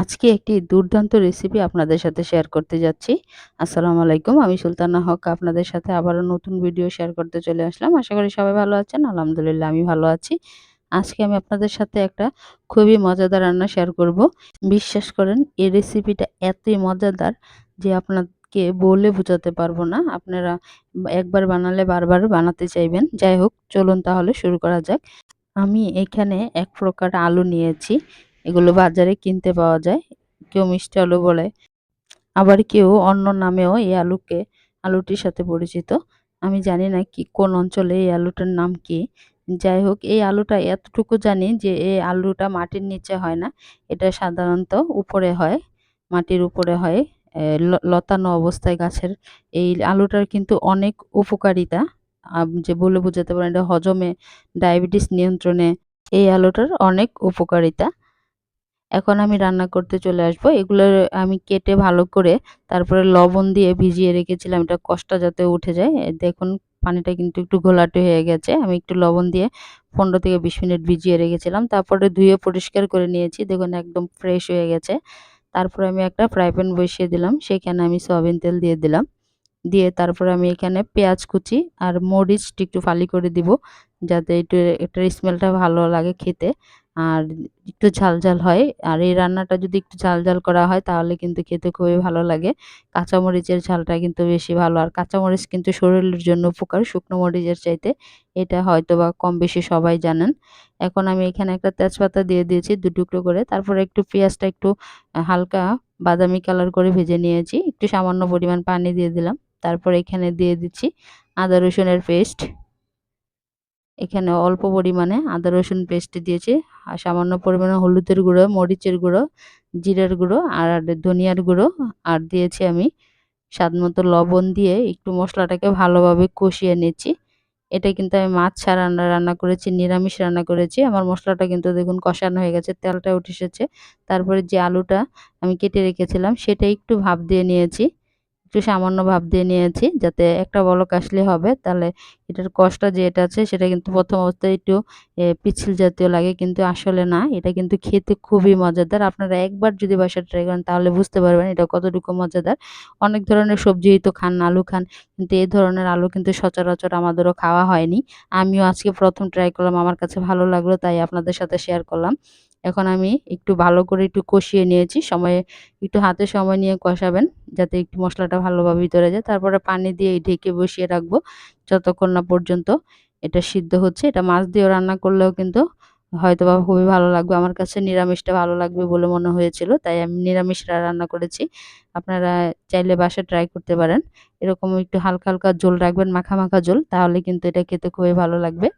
আজকে একটি দুর্দান্ত রেসিপি আপনাদের সাথে শেয়ার করতে যাচ্ছি। আসসালামু আলাইকুম। আমি সুলতানা হক, আপনাদের সাথে আবারও নতুন ভিডিও শেয়ার করতে চলে আসলাম। আশা করি সবাই ভালো আছেন। আলহামদুলিল্লাহ আমি ভালো আছি। আজকে আমি আপনাদের সাথে একটা খুবই মজাদার রান্না শেয়ার করব। বিশ্বাস করেন, এই রেসিপিটা এতই মজাদার যে আপনাকে বলে বোঝাতে পারব না। আপনারা একবার বানালে বারবার বানাতে চাইবেন। যাই হোক, চলুন তাহলে শুরু করা যাক। আমি এখানে এক প্রকার আলু নিয়েছি। এগুলো বাজারে কিনতে পাওয়া যায়। কেউ মিষ্টি আলু বলে, আবার কেউ অন্য নামেও এই আলুকে, আলুটির সাথে পরিচিত। আমি জানি না কি, কোন অঞ্চলে এই আলুটার নাম কি। যাই হোক, এই আলুটা এতটুকু জানি যে এই আলুটা মাটির নিচে হয় না। এটা সাধারণত উপরে হয়, মাটির উপরে হয়। লতানো অবস্থায় গাছের এই আলুটার কিন্তু অনেক উপকারিতা। যে বলে বোঝাতে পারেন এটা হজমে, ডায়াবেটিস নিয়ন্ত্রণে এই আলুটার অনেক উপকারিতা। এখন আমি রান্না করতে চলে আসব। এগুলো আমি কেটে ভালো করে তারপরে লবণ দিয়ে ভিজিয়ে রেখেছিলাম। এটা কষ্ট যাতে উঠে যায়। দেখুন, পানিটা কিন্তু একটু ঘোলাটে হয়ে গেছে। আমি একটু লবণ দিয়ে পনেরো থেকে বিশ মিনিট ভিজিয়ে রেখেছিলাম। তারপরে ধুয়ে পরিষ্কার করে নিয়েছি। দেখুন, একদম ফ্রেশ হয়ে গেছে। তারপরে আমি একটা ফ্রাই প্যান বসিয়ে দিলাম। সেখানে আমি সয়াবিন তেল দিয়ে দিলাম। দিয়ে তারপরে আমি এখানে পেঁয়াজ কুচি আর মরিচটি একটু ফালি করে দিব। যাতে একটু এটার স্মেলটা ভালো লাগে খেতে। আর একটু ঝাল ঝাল হয়। আর এই রান্নাটা যদি একটু ঝাল ঝাল করা হয়, তাহলে কিন্তু খেতে খুবই ভালো লাগে। কাঁচামরিচের ঝালটা কিন্তু বেশি ভালো। আর কাঁচামরিচ কিন্তু শরীরের জন্য উপকার, শুকনো মরিচের চাইতে। এটা হয়তো বা কম বেশি সবাই জানেন। এখন আমি এখানে একটা তেজপাতা দিয়ে দিয়েছি দু টুকরো করে। তারপরে একটু পেঁয়াজটা একটু হালকা বাদামি কালার করে ভেজে নিয়েছি। একটু সামান্য পরিমাণ পানি দিয়ে দিলাম। তারপর এখানে দিয়ে দিচ্ছি আদা রসুনের পেস্ট এখানে অল্প পরিমাণে আদা, রসুন পেস্ট দিয়েছি। আর সামান্য পরিমাণে হলুদের গুঁড়ো, মরিচের গুঁড়ো, জিরার গুঁড়ো আর ধনিয়ার গুঁড়ো। আর দিয়েছি আমি স্বাদ মতো লবণ দিয়ে একটু মশলাটাকে ভালোভাবে কষিয়ে নিচ্ছি। এটা কিন্তু আমি মাছ ছাড়া রান্না রান্না করেছি, নিরামিষ রান্না করেছি। আমার মশলাটা কিন্তু দেখুন কষানো হয়ে গেছে, তেলটা উঠে এসেছে। তারপরে যে আলুটা আমি কেটে রেখেছিলাম, সেটা একটু ভাপ দিয়ে নিয়েছি। একটু সামান্য ভাব দিয়ে নিয়েছি যাতে একটা বলক আসলে হবে। তাহলে এটার কষ্টটা যে এটা আছে সেটা কিন্তু প্রথম অবস্থায় একটু পিছিল জাতীয় লাগে কিন্তু আসলে না। এটা কিন্তু খেতে খুবই মজাদার। আপনারা একবার যদি বাসায় ট্রাই করেন তাহলে বুঝতে পারবেন এটা কতটুকু মজাদার। অনেক ধরনের সবজি তো খান, আলু খান, কিন্তু এই ধরনের আলু কিন্তু সচরাচর আমাদেরও খাওয়া হয়নি। আমিও আজকে প্রথম ট্রাই করলাম, আমার কাছে ভালো লাগল, তাই আপনাদের সাথে শেয়ার করলাম। এখন আমি একটু ভালো করে একটু কষিয়ে নিয়েছি। সময়ে একটু হাতে সময় নিয়ে কষাবেন যাতে একটু মশলাটা ভালোভাবে ভিতরে যায়। তারপরে পানি দিয়ে ঢেকে বসিয়ে রাখব যতক্ষণ না পর্যন্ত এটা সিদ্ধ হচ্ছে। এটা মাছ দিয়েও রান্না করলেও কিন্তু হয়তো বা খুবই ভালো লাগবে। আমার কাছে নিরামিষটা ভালো লাগবে বলে মনে হয়েছিল, তাই আমি নিরামিষ রান্না করেছি। আপনারা চাইলে বাসা ট্রাই করতে পারেন। এরকম একটু হালকা হালকা জল রাখবেন, মাখা মাখা জল তাহলে কিন্তু এটা খেতে খুবই ভালো লাগবে।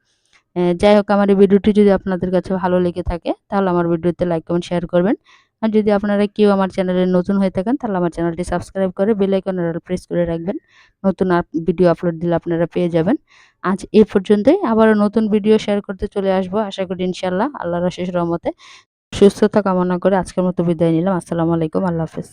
যাই হোক, আমার এই ভিডিওটি যদি আপনাদের কাছে ভালো লেগে থাকে, তাহলে আমার ভিডিওতে লাইক কমেন্ট শেয়ার করবেন। আর যদি আপনারা কেউ আমার চ্যানেলে নতুন হয়ে থাকেন, তাহলে আমার চ্যানেলটি সাবস্ক্রাইব করে বেল আইকনের প্রেস করে রাখবেন। নতুন ভিডিও আপলোড দিলে আপনারা পেয়ে যাবেন। আজ এই পর্যন্তই, আবারও নতুন ভিডিও শেয়ার করতে চলে আসব, আশা করি ইনশাল্লাহ আল্লাহর শেষ রহমতে। সুস্থতা কামনা করে আজকের মতো বিদায় নিলাম, আসসালামু আলাইকুম, আল্লাহ হাফেজ।